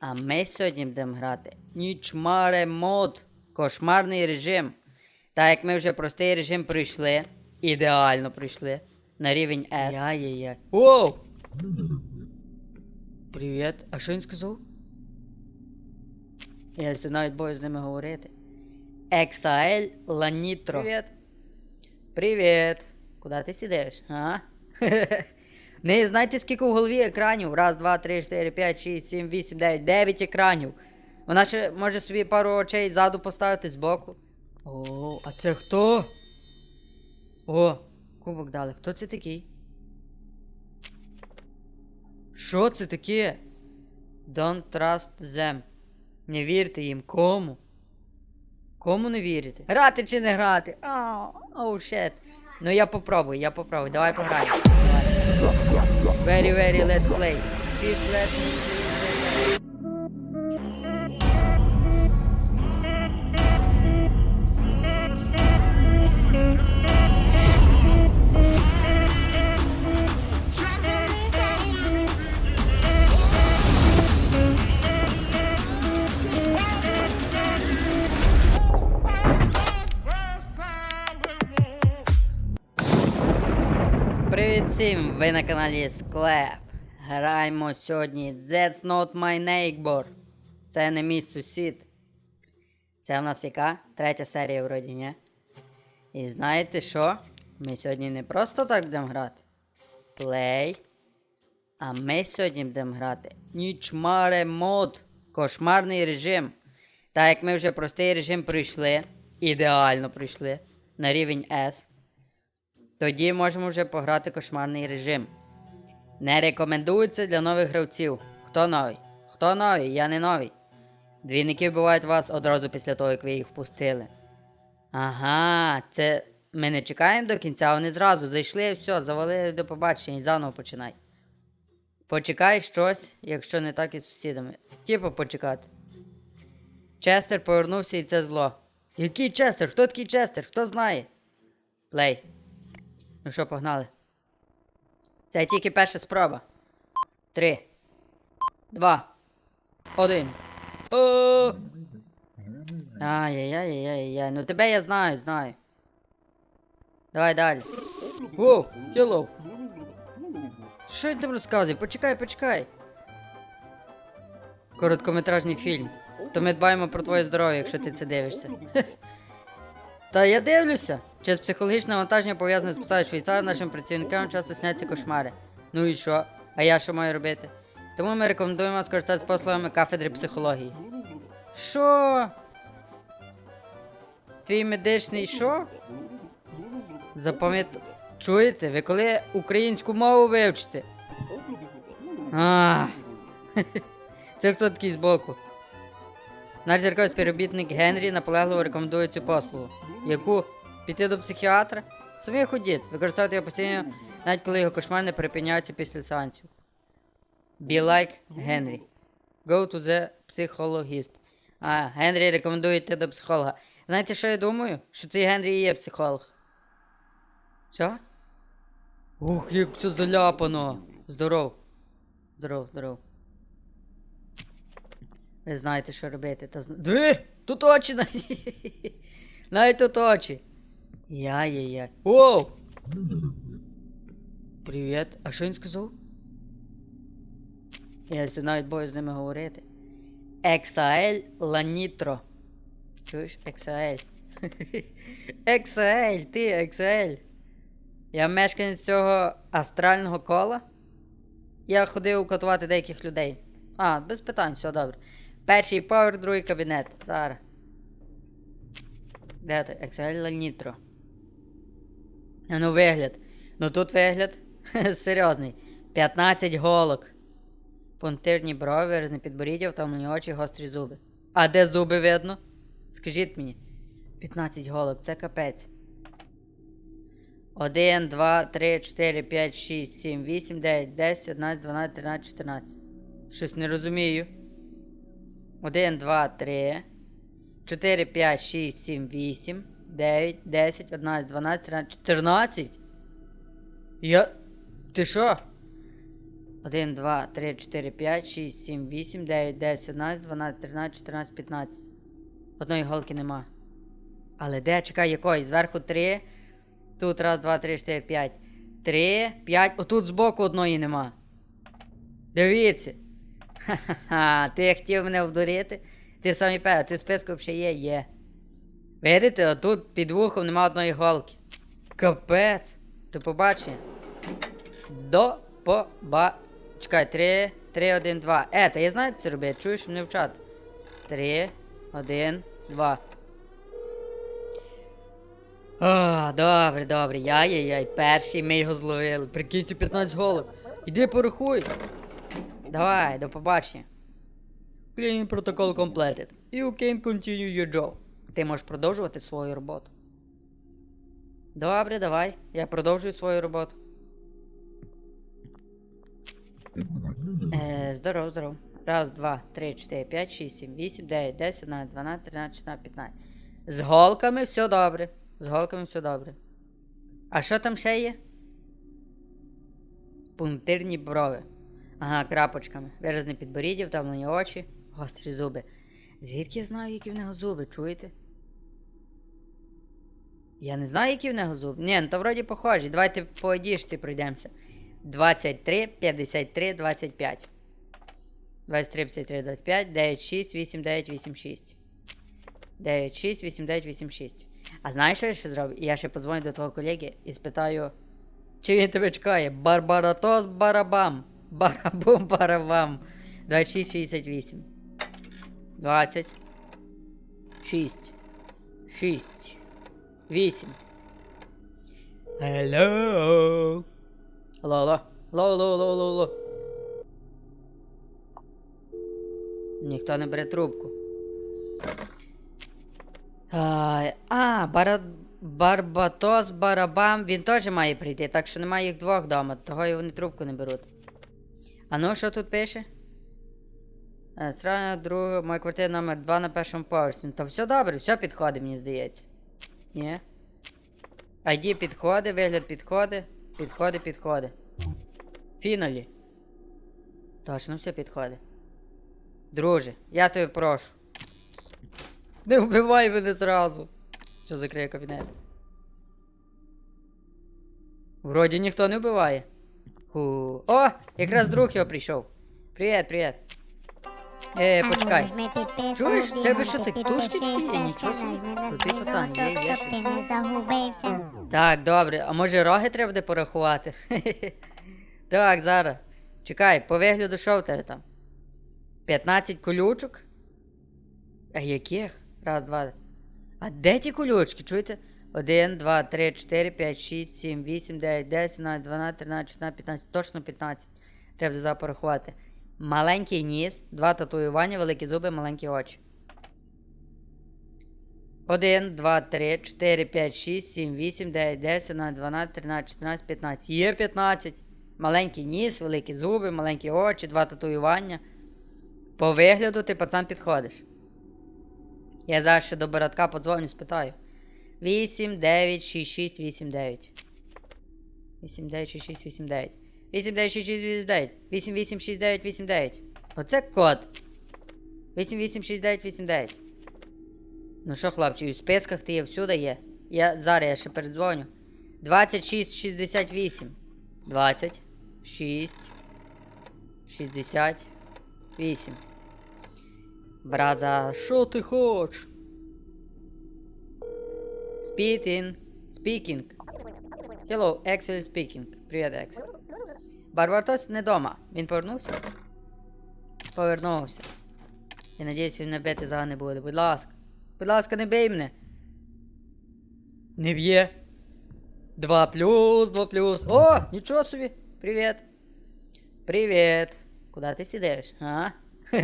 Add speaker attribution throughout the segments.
Speaker 1: А ми сьогодні будемо грати Нічмаре мод. Кошмарний режим. Так як ми вже простий режим пройшли. Ідеально пройшли. На рівень S. Яй-яй-яй. Оу! Привіт. А що він сказав? Я це навіть бою з ними говорити. Ексаель Ланітро. Привіт. Привіт. Куди ти сидиш? А? Не знаєте, скільки в голові екранів? Раз, два, три, чотири, п'ять, шість, сім, вісім, дев'ять, дев'ять екранів. Вона ще може собі пару очей ззаду поставити збоку. О, а це хто? О, кубок дали. Хто це такий? Що це таке? Don't trust them. Не вірте їм. Кому? Кому не вірите? Грати чи не грати? Оу, oh, shit. Ну я попробую, я попробую. Давай пограємо. Very, very, let's play. Please let me всім! Ви на каналі Склеп. Граємо сьогодні That's not my neighbor. Це не мій сусід. Це в нас яка? Третя серія вроді, ні? І знаєте що? Ми сьогодні не просто так будемо грати. Play. А ми сьогодні будемо грати Нічмаре мод. Кошмарний режим. Так як ми вже простий режим пройшли. Ідеально пройшли. На рівень S. Тоді можемо вже пограти кошмарний режим. Не рекомендується для нових гравців. Хто новий? Хто новий? Я не новий. Двійники вбивають вас одразу після того, як ви їх впустили. Ага, це ми не чекаємо до кінця, вони зразу зайшли, все, завалили до побачення і заново починай. Почекай щось, якщо не так із сусідами. Типу почекати. Честер повернувся і це зло. Який Честер? Хто такий Честер? Хто знає? Плей. Ну що, погнали? Це тільки перша спроба. Три. Два. Один. Ай-яй-яй-яй-яй. Ну тебе я знаю, знаю. Давай далі. Воу, hello. Що він там розказує? Почекай, почекай. Короткометражний фільм. То ми дбаємо про твоє здоров'я, якщо ти це дивишся. Та я дивлюся. Через психологічне навантаження пов'язане з посадою швейцара нашим працівникам часто сняться кошмари. Ну і що? А я що маю робити? Тому ми рекомендуємо скористатися послугами кафедри психології. Що? Твій медичний що? Запам'ят... Чуєте? Ви коли українську мову вивчите? А. Це хто такий збоку? Наш зірковий співробітник Генрі наполегливо рекомендує цю послугу. Яку? Піти до психіатра? Самі ходіть, використовуйте його постійно, навіть коли його кошмар не припиняється після сеансів. Be like Генрі. Go to the psychologist. А, Генрі рекомендує йти до психолога. Знаєте, що я думаю? Що цей Генрі і є психолог. Що? Ух, як це заляпано. Здоров. Здоров, здоров. Ви знаєте, що робити. Та зна... Ди! Тут очі навіть. Навіть тут очі. Яй-яй-яй. Оу! Привіт. А що він сказав? Я це навіть бою з ними говорити. Ексаель Ланітро. Чуєш? Ексаель. Ексаель, ти Ексаель. Я мешканець цього астрального кола. Я ходив катувати деяких людей. А, без питань, все добре. Перший поверх, другий кабінет. Зараз. Де ти? Excel Nitro. Ну вигляд. Ну тут вигляд серйозний. 15 голок. Пунктирні брови, різне підборіддя, втомлені очі, гострі зуби. А де зуби видно? Скажіть мені. 15 голок, це капець. 1, 2, 3, 4, 5, 6, 7, 8, 9, 10, 11, 12, 13, 14. Щось не розумію. 1, 2, 3, 4, 5, 6, 7, 8, 9, 10, 11, 12, 13, 14. Я. Ти що? 1, 2, 3, 4, 5, 6, 7, 8, 9, 10, 11, 12, 13, 14, 15. Одної голки нема. Але де? Чекай, якої? Зверху 3. Тут раз, два, три, чотири, п'ять. Три, п'ять. Отут збоку одної нема. Дивіться. Ха-ха-ха. Ти хотів мене обдурити? Ти самі певний, ти в списку взагалі є, є. Видите, отут під вухом нема одної голки. Капець. До побачення. До поба. Чекай, 3, 3, 1, 2. Е, та я знаю, це робити. Чуєш мене вчати. 3, 1, 2. О, добре, добре. Яй-яй-яй, перший ми його зловили. Прикиньте 15 голів. Іди порахуй. Давай, до побачення. Cleaning protocol completed. You can continue your job. Ти можеш продовжувати свою роботу. Добре, давай. Я продовжую свою роботу. Е, здоров, здоров. Раз, два, три, чотири, п'ять, шість, сім, вісім, дев'ять, десять, одинадцять, дванадцять, тринадцять, чотирнадцять, п'ятнадцять. З голками все добре. З голками все добре. А що там ще є? Пунктирні брови. Ага, крапочками. Виразне підборіддя, втомлені очі, гострі зуби. Звідки я знаю, які в нього зуби, чуєте? Я не знаю, які в нього зуби. Ні, ну то вроді похожі. Давайте по одіжці пройдемося. 23, 53, 25. 23, 53, 25, 9, 6, 8, 9, 8, 6. 9, 6, 8, 9, 8, 6. А знаєш, що я ще зроблю? Я ще подзвоню до твого колеги і спитаю, чи він тебе чекає. Барбаратос барабам. Барабум барабам. 26, 68. 20. 6. 6. 8. Hello. Алло, алло. Алло, алло, алло, алло, алло. Ніхто не бере трубку. А, а бара... Барбатос Барабам, він теж має прийти, так що немає їх двох вдома, того і вони трубку не беруть. А ну, що тут пише? Е, Страна друга, моя квартира номер 2 на першому поверсі. Ну, то все добре, все підходить, мені здається. Ні? ID підходить, вигляд підходить, підходить, підходить. Фіналі. Точно все підходить. Друже, я тебе прошу. Не вбивай мене зразу. Що закриє кабінет? Вроді ніхто не вбиває. Ху. О! Якраз друг його прийшов. Привіт, привіт. Е, почекай. Чуєш, в тебе що ти тушки такі є? Нічого собі. Крутий пацан, є, є щось.
Speaker 2: Загубився.
Speaker 1: Так, добре. А може роги треба буде порахувати? так, зараз. Чекай, по вигляду що в тебе там? 15 колючок? А яких? Раз, два. А де ті колючки? Чуєте? 1, 2, 3, 4, 5, 6, 7, 8, 9, 10, 11, 12, 13, 14, 15. Точно 15. Треба буде зараз порахувати. Маленький ніс, два татуювання, великі зуби, маленькі очі. 1, 2, 3, 4, 5, 6, 7, 8, 9, 10, 11, 12, 13, 14, 15. Є 15. Маленький ніс, великі зуби, маленькі очі, два татуювання. По вигляду ти пацан підходиш. Я зараз ще до Бородка подзвоню, спитаю. 8, 9, 6, 6, 8, 9. 8, 9, 6, 6, 8, 9. 8, 9, 6, 6, 9. 8, 8, 6, 9, 8, 9. Оце код. 8, 8, 6, 9, 8, 9. Ну що, хлопці, в списках ти є, всюди є. Я зараз я ще передзвоню. 26, 68. 26. 68. Браза, що ти хочеш? Speaking. Speaking. Hello, Excel speaking. Привіт, Excel. Барбартос не дома. Він повернувся? Повернувся. Я надіюсь, він не бити за не буде. Будь ласка. Будь ласка, не бий мене. Не б'є. Два плюс, два плюс. О, нічого собі. Привіт. Привіт. Куди ти сидиш? А?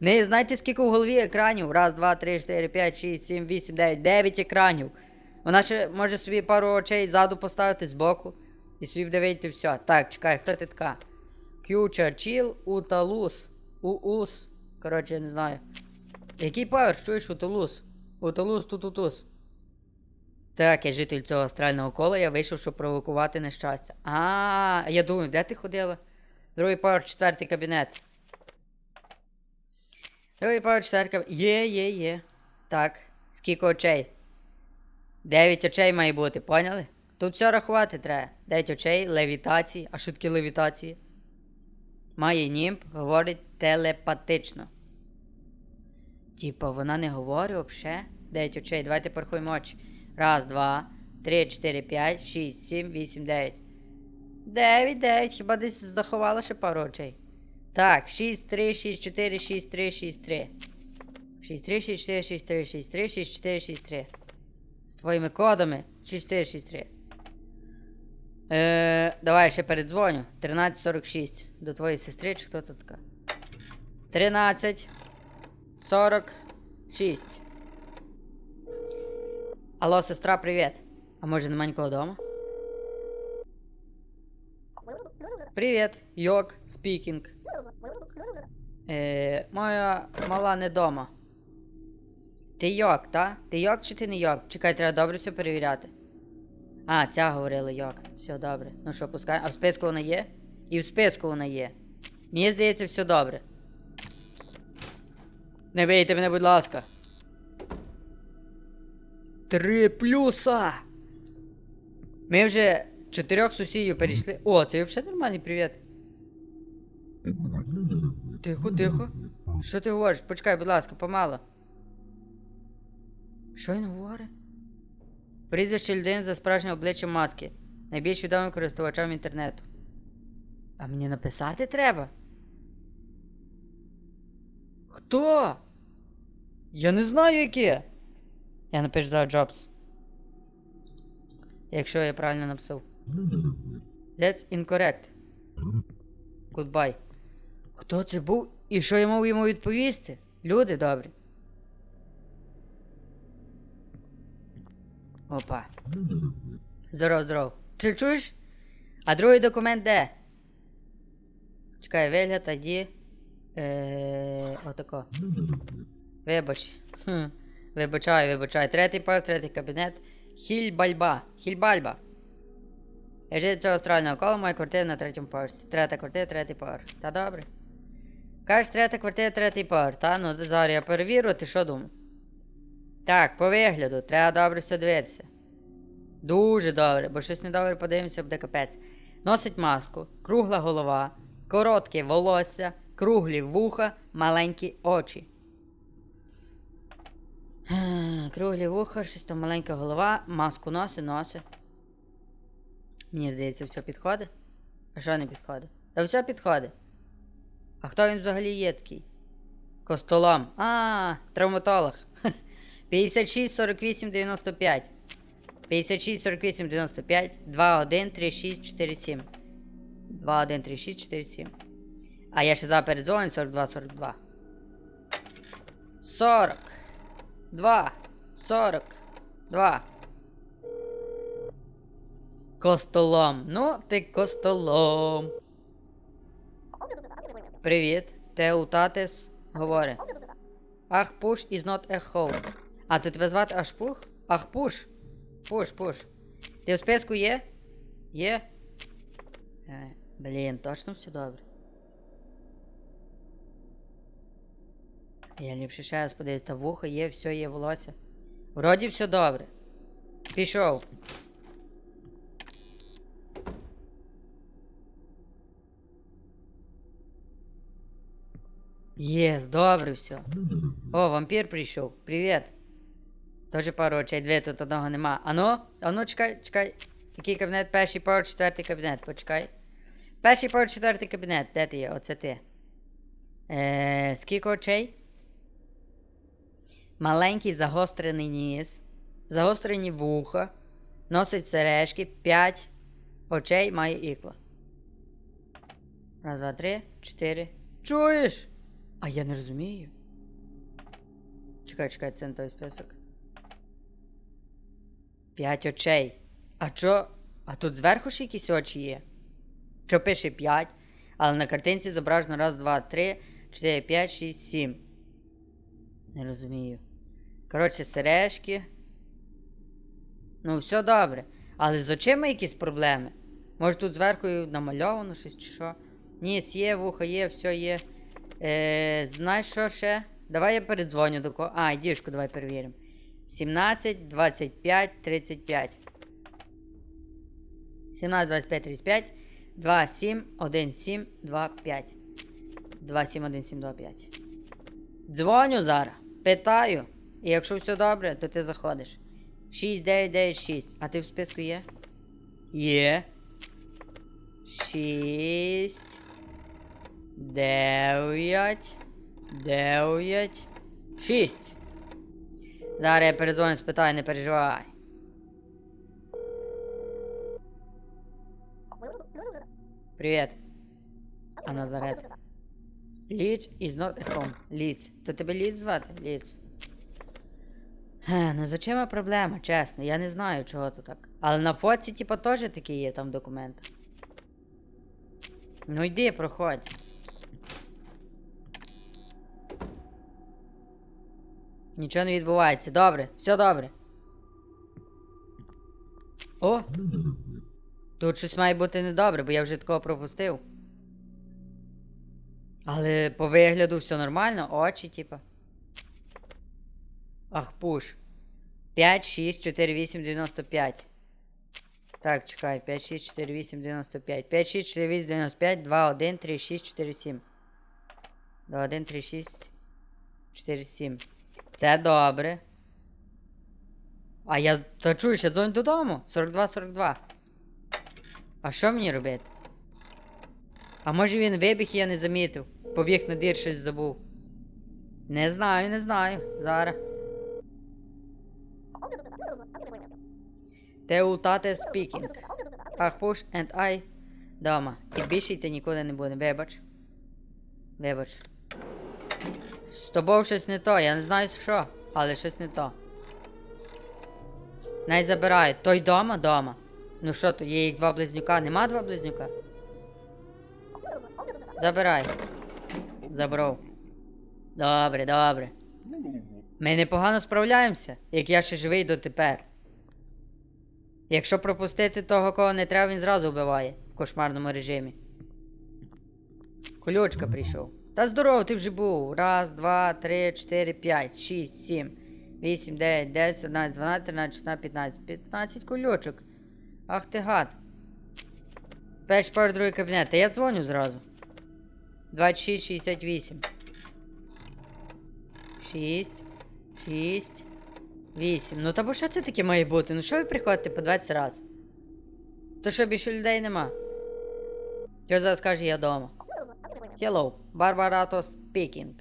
Speaker 1: Не знаєте, скільки в голові екранів? Раз, два, три, чотири, п'ять, шість, сім, вісім, дев'ять, дев'ять екранів. Вона ще може собі пару очей ззаду поставити збоку. І буде вийти все. Так, чекай, хто ти така? Q Чарчіл, Уталус. Уус. Коротше, я не знаю. Який поверх, чуєш, Уталус? Уталус тутутус. Так, я житель цього астрального кола, я вийшов, щоб провокувати нещастя. А, я думаю, де ти ходила? Другий поверх, четвертий кабінет. Другий поверх, четвертий кабінет. Є, є, є. Так. Скільки очей? Дев'ять очей має бути, поняли? Тут все рахувати треба. Дев'ять очей, левітації. А таке левітації? Має німб, говорить телепатично. Типа, вона не говорить взагалі. Дев'ять очей. Давайте порахуємо очі. Раз, два, три, чотири, п'ять, шість, сім, вісім, дев'ять. Дев'ять, дев'ять. Хіба десь заховала ще пару очей? Так, 6, 3, 6, 4, 6, 3, 6, 3. 6, 3, 6, 4, 6, 3, 6, 3, 6, 4, 6, 3. З твоїми кодами. 6, 4, 6, 3. Е, давай ще передзвоню. 1346. До твоєї сестри чи хто тут така? 13 46. Алло, сестра, привіт. А може нема нікого вдома? Привіт, Йок, спікінг. Е, моя мала не дома. Ти Йок, та? Ти Йок чи ти не Йок? Чекай, треба добре все перевіряти. А, ця говорила Йок. Все добре. Ну що, пускай. А в списку вона є? І в списку вона є. Мені здається, все добре. Не бийте мене, будь ласка. Три плюса. Ми вже чотирьох сусідів перейшли. О, це взагалі нормальний привіт. Тихо, тихо. Що ти говориш? Почекай, будь ласка, помало. Що він говорить? Прізвище людини за справжнім обличчям маски. Найбільш відомим користувачам інтернету. А мені написати треба? Хто? Я не знаю яке. Я напишу за Jobs. Якщо я правильно написав. That's incorrect. Goodbye. Хто це був? І що я мав йому відповісти? Люди добрі. Опа. Здоров, здоров. Ти чуєш? А другий документ де? Чекай, вигляд, тоді. Е, отако. Вибач. Хм. Вибачай, вибачай. Третій поверх, третій кабінет. Хільбальба. Хільбальба. Я житель цього астрального кола, моя квартира на третьому поверсі. Третя квартира, третій поверх. Та добре. Кажеш, третя квартира, третій поверх, та? Ну, зараз я перевірю, ти що думав? Так, по вигляду, треба добре все дивитися. Дуже добре, бо щось недобре подивимося, буде капець. Носить маску, кругла голова, коротке волосся, круглі вуха, маленькі очі. Круглі вуха, щось там маленька голова, маску носить, носить. Мені здається, все підходить. А що не підходить? Та все підходить. А хто він взагалі є такий? Костолом. А, травматолог. 56 48 95. 56 48 95 21 36 47. 21 36 47. А я ще зараз передзвоню 42 42. 40. 2. 42. Костолом. Ну, ти костолом. Привіт. Теутатис говорить. Ахпуш is not a home. А, то тебе звати Ашпух? Ахпуш. Пуш, пуш. Ти в списку є? Є? Е, блін, точно все добре. Я ліпше ще раз подивлюсь, та вухо є, все є волосся. Вроді все добре. Пішов. Єс, добре все. О, вампір прийшов. Привіт. Тоже пару очей, дві тут одного нема. Ану, ану, чекай, чекай. Який кабінет? Перший поверх, четвертий кабінет, почекай. Перший поверх, четвертий кабінет. Де ти є? Оце ти. Е, скільки очей? Маленький загострений ніс. Загострені вуха. Носить сережки. П'ять очей має ікла. Раз, два, три, чотири. Чуєш? А я не розумію. Чекай, чекай, це не той список. П'ять очей. А чо? А тут зверху ж якісь очі є? Що пише 5, але на картинці зображено раз, два, три, чотири, п'ять, шість, сім. Не розумію. Коротше, сережки. Ну, все добре. Але з очима якісь проблеми. Може тут зверху намальовано щось чи що. Ніс є, вухо є, все є. Е, знаєш що ще? Давай я передзвоню до кого. А, діжку давай перевіримо. 17, 25, 35. 17, 25, 35. 2, 7, 1, 7, 2, 5. 2, 7, 1, 7, 2, 5. Дзвоню зараз. Питаю. І якщо все добре, то ти заходиш. 6, 9, 9, 6. А ти в списку є? Є. 6. 9. 9. 6. Зараз я перезвоню, спитаю, не переживай. Привіт. А Назарет. Ліц is not at home. Ліц. То тебе Ліц звати? Ліц. Ге, ну за чим проблема, чесно, я не знаю, чого то так. Але на фоці, типа, теж такі є там документи. Ну йди, проходь. Нічого не відбувається. Добре, все добре. О! Тут щось має бути недобре, бо я вже такого пропустив. Але по вигляду все нормально, очі, типа. Ах, пуш. 5, 6, 4, 8, 95. Так, чекай. 5, 6, 4, 8, 95. 5, 6, 4, 8, 95. 2, 1, 3, 6, 4, 7. 2, 1, 3, 6, 4, 7. Це добре. А я. Та чуєш, я дзвоню додому. 42, 42. А що мені робити? А може він вибіг і я не замітив. Побіг на двір, щось забув. Не знаю, не знаю. Зараз. Те у тате спікінг. Ах, пуш and I дома. І більше йти нікуди не буде. Вибач. Вибач. З тобою щось не то, я не знаю що, але щось не то. Най забираю. Той дома? Дома. Ну що то, є їх два близнюка? Нема два близнюка? Забирай. Забрав. Добре, добре. Ми непогано справляємося, як я ще живий дотепер. Якщо пропустити того, кого не треба, він зразу вбиває в кошмарному режимі. Колючка прийшов. Та здорово, ти вже був. Раз, два, три, чотири, п'ять, шість, сім, вісім, дев'ять, десять, одинадцять, дванадцять, тринадцять, шістнадцять, п'ятнадцять. П'ятнадцять колючок. Ах ти гад. Перший пар другий кабінет. Та я дзвоню зразу. 26, 68. 6, 6, 8. Ну та бо що це таке має бути? Ну що ви приходите по 20 раз? То що більше людей нема? Що зараз каже я дома? Hello, Barbarato speaking.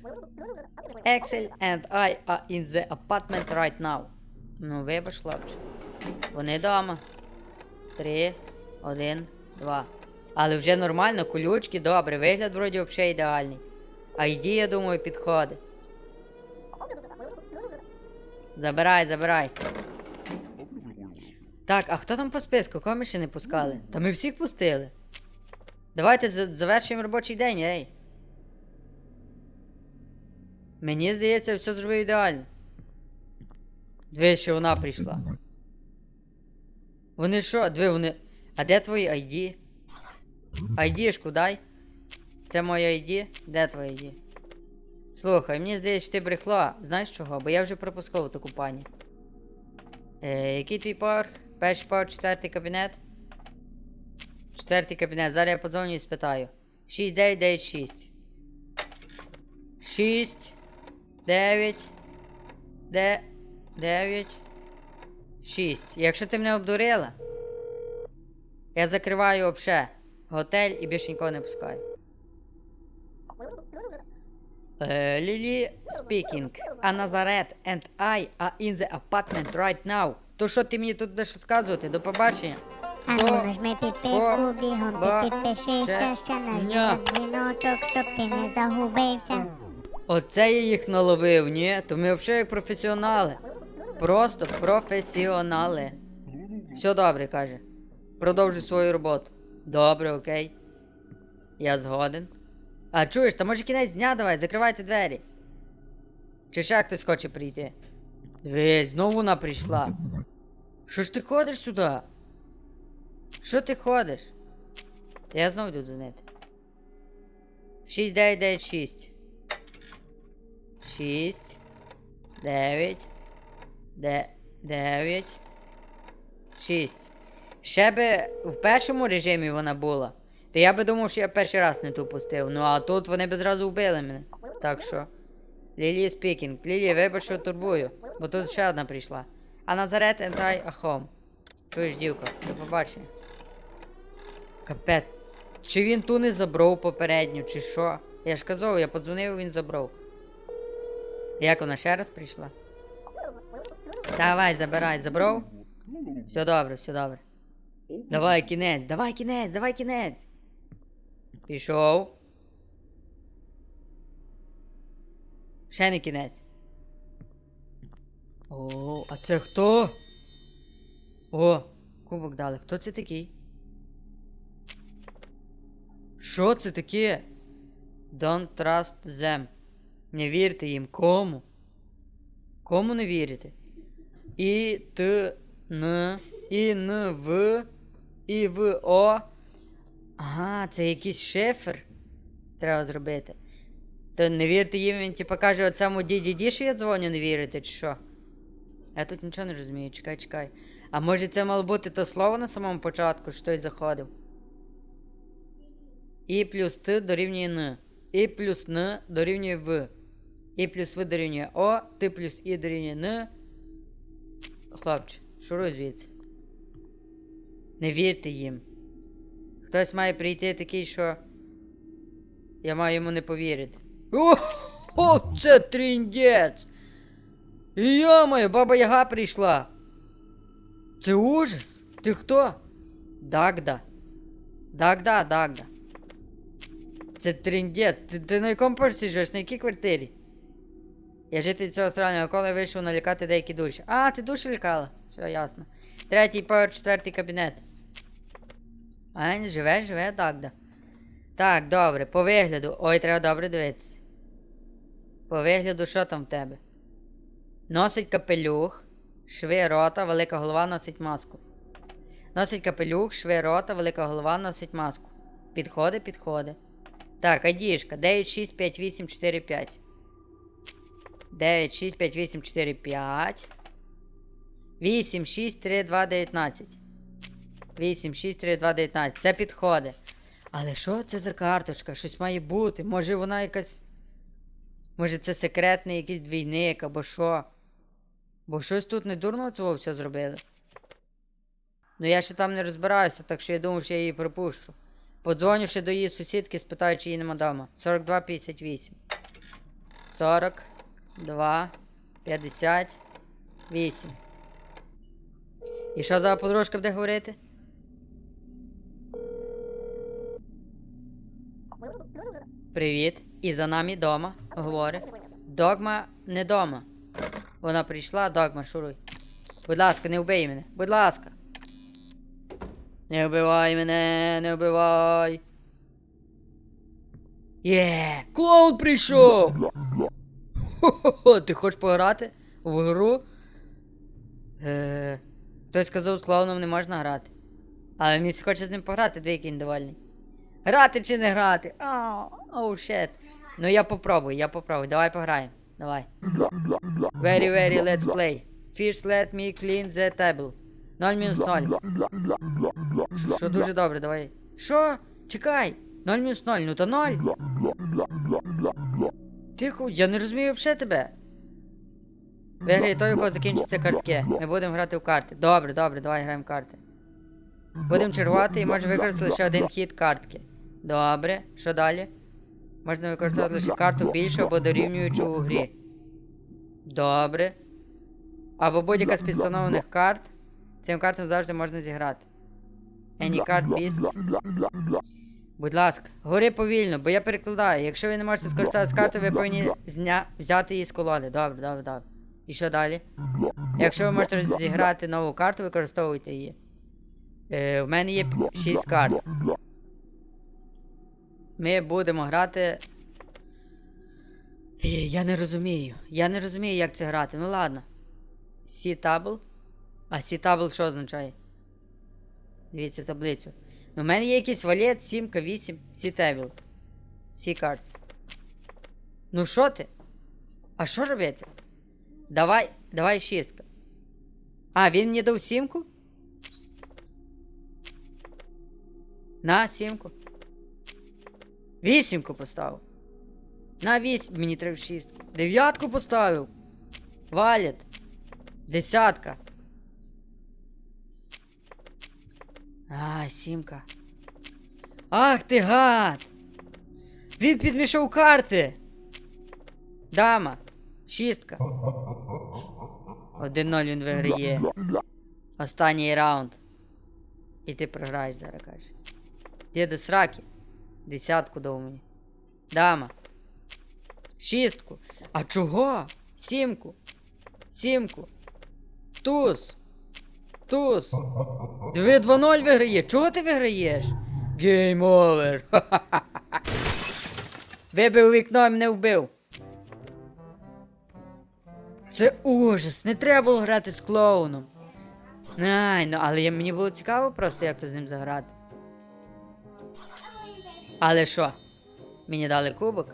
Speaker 1: Excel and I are in the apartment right now. Ну, вибач, хлопче. Вони дома. Три, один, два. Але вже нормально, колючки, добре, вигляд вроді взагалі ідеальний. А йді, я думаю, підходить. Забирай, забирай. Так, а хто там по списку? Кого ще не пускали? Та ми всіх пустили. Давайте завершуємо робочий день, ей. Мені здається, все зробив ідеально. Диви, що вона прийшла. Вони що? Диви, вони. А де твої ID? ID-шку дай. Це моє ID? Де твоє ID? Слухай, мені здається, що ти брехла. Знаєш чого? Бо я вже пропускав таку пані. Е, який твій поверх? Перший поверх, четвертий кабінет? Четвертий кабінет. Зараз я подзвоню і спитаю. 6996. 6. 9. Де. 9. 6. Якщо ти мене обдурила, я закриваю вообще готель і більше нікого не пускаю. Е, Лілі speaking. А Назарет and I are in the apartment right now. То що ти мені тут будеш розказувати? До побачення.
Speaker 2: А
Speaker 1: До
Speaker 2: ну нажми підписку, бігом ти підпишися, ще нажми на дзвіночок, щоб ти не загубився.
Speaker 1: Оце я їх наловив, ні? То ми взагалі як професіонали. Просто професіонали. Все добре, каже. Продовжуй свою роботу. Добре, окей. Я згоден. А чуєш, та може кінець дня давай, закривайте двері. Чи ще хтось хоче прийти? Дивись, знову вона прийшла. Що ж ти ходиш сюди? Що ти ходиш? Я знову йду дзвонити. 6, 9, 9, 6. 6, 9, 9, 6. Ще би в першому режимі вона була. То я би думав, що я перший раз не ту пустив. Ну а тут вони б зразу вбили мене. Так що. Лілі спікінг. Лілі, вибач, що турбую. Бо тут ще одна прийшла. А Назарет are home. Чуєш, дівка, до побачення. Капець. Чи він ту не забрав попередню, чи що? Я ж казав, я подзвонив, він забрав. Як вона ще раз прийшла? Давай, забирай, забрав? Все добре, все добре. Давай кінець, давай кінець, давай кінець. Пішов. Ще не кінець. О, а це хто? О, кубок дали. Хто це такий? Що це таке? Don't trust them. Не вірте їм. Кому? Кому не вірите? І Т Н І Н В І В О. Ага, це якийсь шифр. Треба зробити. То не вірте їм, він типа каже оцьому діді що я дзвоню, не вірите, чи що? Я тут нічого не розумію, чекай, чекай. А може це мало бути то слово на самому початку, що той заходив? І плюс Т дорівнює Н. І плюс Н дорівнює В. І плюс В дорівнює О, Т плюс І дорівнює Н. Хлопче, шуруй звідси. Не вірте їм. Хтось має прийти такий, що. Я маю йому не повірити. О, це тріндець! Йомаю, баба Яга прийшла. Це ужас. Ти хто? Дагда. Дагда, Дагда. Це тріндець. Ти, ти на якому поверсі живеш? На якій квартирі? Я житель цього странного коли вийшов налякати деякі душі. А, ти душі лякала? Все ясно. Третій поверх, четвертий кабінет. А, не живе, живе, Дагда. Так, добре, по вигляду. Ой, треба добре дивитися. По вигляду, що там в тебе? Носить капелюх, шви рота, велика голова носить маску. Носить капелюх, шви рота, велика голова носить маску. Підходи, підходи. Так, айдішка. 9, 6, 5, 8, 4, 5. 9, 6, 5, 8, 4, 5. 8, 6, 3, 2, 19. 8, 6, 3, 2, 19. Це підходи. Але що це за карточка? Щось має бути. Може вона якась. Може це секретний якийсь двійник або що. Бо щось тут не дурно цього все зробили. Ну я ще там не розбираюся, так що я думав, що я її пропущу. Подзвоню до її сусідки, спитаю, чи її нема вдома. 42,58. 42, 58. І що за подружка буде говорити? Привіт. І за нами дома, говорить. Догма не дома. Вона прийшла, догма, шуруй. Будь ласка, не вбий мене. Будь ласка. Не вбивай мене, не вбивай. Є, клоун прийшов. Хо-хо-хо, ти хочеш пограти в гру? Е, хтось сказав, з клоуном не можна грати. Але мені хоче з ним пограти, де який недовольний. Грати чи не грати? Оу, шет. Ну я попробую, я попробую. Давай пограємо. Давай. Very, very, let's play. First let me clean the table. 0 мінус 0. Що- дуже добре, давай. Що? Чекай! 0 мінус 0, ну то 0. Тихо, я не розумію взагалі тебе. Виграє той, у кого закінчаться картки. Ми будемо грати в карти. Добре, добре, давай граємо в карти. Будемо чергувати і може використати лише один хід картки. Добре, що далі? Можна використовувати лише карту більшу або дорівнюючу у грі. Добре. Або будь-яка з підстановлених карт. Цим картам завжди можна зіграти. Any card beast. Будь ласка, говори повільно, бо я перекладаю. Якщо ви не можете скористатися картою, ви повинні зня... взяти її з колоди. Добре, добре, добре. І що далі? Якщо ви можете зіграти нову карту, використовуйте її. Е, в мене є 6 карт. Ми будемо грати. Е, Я не розумію. Я не розумію, як це грати. Ну ладно. C-Table. А C-Table що означає? Дивіться таблицю. Ну, в мене є якийсь валет, 7, 8, C-Table. Сі cards. Ну що ти? А що робити? Давай, давай шістка. А, він мені дав сімку? На сімку. Вісімку поставив. На вісім мені треба шістку. Дев'ятку поставив. Валять. Десятка. А, сімка. Ах ти гад! Він підмішав карти. Дама. Шістка. 1-0 він виграє. Останній раунд. І ти програєш зараз, каже. Ти сраки. Десятку дав мені. Дама. Шістку. А чого? Сімку. Сімку. Туз. Туз. Диви 2-0 виграє. Чого ти виграєш? Гейм овер. Вибив вікно і мене вбив. Це ужас, не треба було грати з клоуном. Ай, ну але мені було цікаво просто, як то з ним заграти. Але що? Мені дали кубок?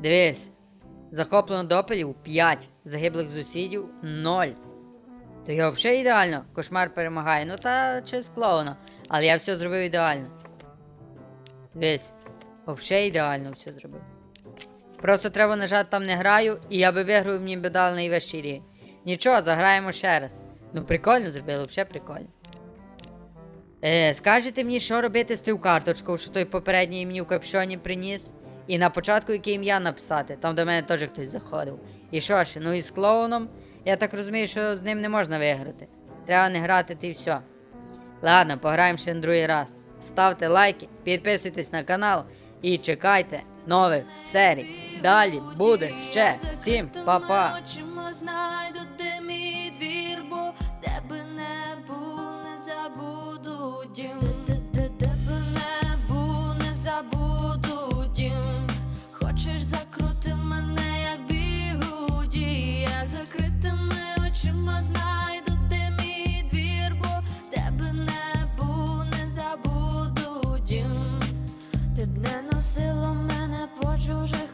Speaker 1: Дивись. Захоплено допелів 5, загиблих сусідів 0. То я взагалі ідеально. Кошмар перемагає. Ну та чи з клоуна. Але я все зробив ідеально. Дивись. Взагалі ідеально все зробив. Просто треба нажати там не граю, і я би виграв, мені би дали найвищий. Нічого, заграємо ще раз. Ну прикольно зробили, взагалі прикольно. Е, скажете мені, що робити з тою карточкою, що той попередній мені в капшоні приніс? І на початку яке ім'я написати, там до мене теж хтось заходив. І що ж, ну і з клоуном, я так розумію, що з ним не можна виграти. Треба не грати ти і все. Ладно, пограємо ще на другий раз. Ставте лайки, підписуйтесь на канал і чекайте нових серій. Далі буде ще. Всім па-па!
Speaker 3: очима знайду, ти мій двір, бо тебе небу не забуду дім. Ти б не носила мене по чужих.